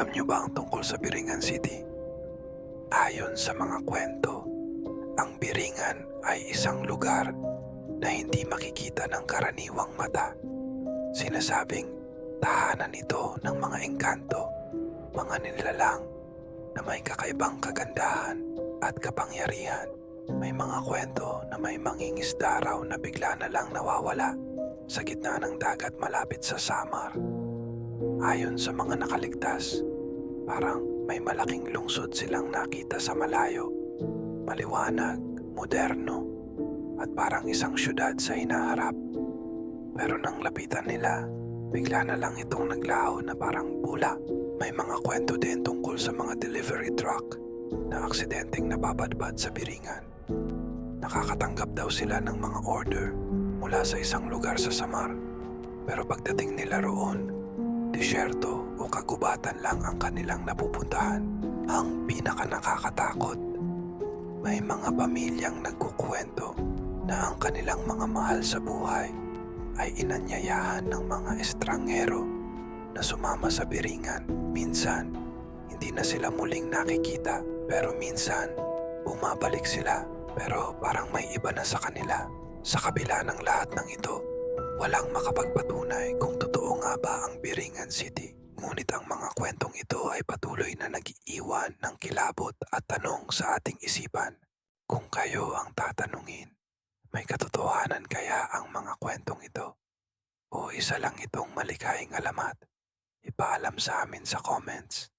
Alam niyo ba ang tungkol sa Biringan City? Ayon sa mga kwento, ang Biringan ay isang lugar na hindi makikita ng karaniwang mata. Sinasabing tahanan ito ng mga engkanto, mga nilalang na may kakaibang kagandahan at kapangyarihan. May mga kwento na may mangingisda raw na bigla na lang nawawala sa gitna ng dagat malapit sa Samar. Ayon sa mga nakaligtas, parang may malaking lungsod silang nakita sa malayo. Maliwanag, moderno, at parang isang syudad sa hinaharap. Pero nang lapitan nila, bigla na lang itong naglaho na parang bula. May mga kwento din tungkol sa mga delivery truck na aksidenteng nababadbad sa biringan. Nakakatanggap daw sila ng mga order mula sa isang lugar sa Samar. Pero pagdating nila roon, disyerto o kagubatan lang ang kanilang napupuntahan. Ang pinaka nakakatakot, may mga pamilyang nagkukwento na ang kanilang mga mahal sa buhay ay inanyayahan ng mga estranghero na sumama sa biringan. Minsan, hindi na sila muling nakikita pero minsan, bumabalik sila pero parang may iba na sa kanila. Sa kabila ng lahat ng ito, walang makapagpatunay kung totoo nga ba ang Biringan City. Ngunit ang mga kwentong ito ay patuloy na nag-iiwan ng kilabot at tanong sa ating isipan. Kung kayo ang tatanungin, may katotohanan kaya ang mga kwentong ito? O isa lang itong malikhaing alamat? Ipaalam sa amin sa comments.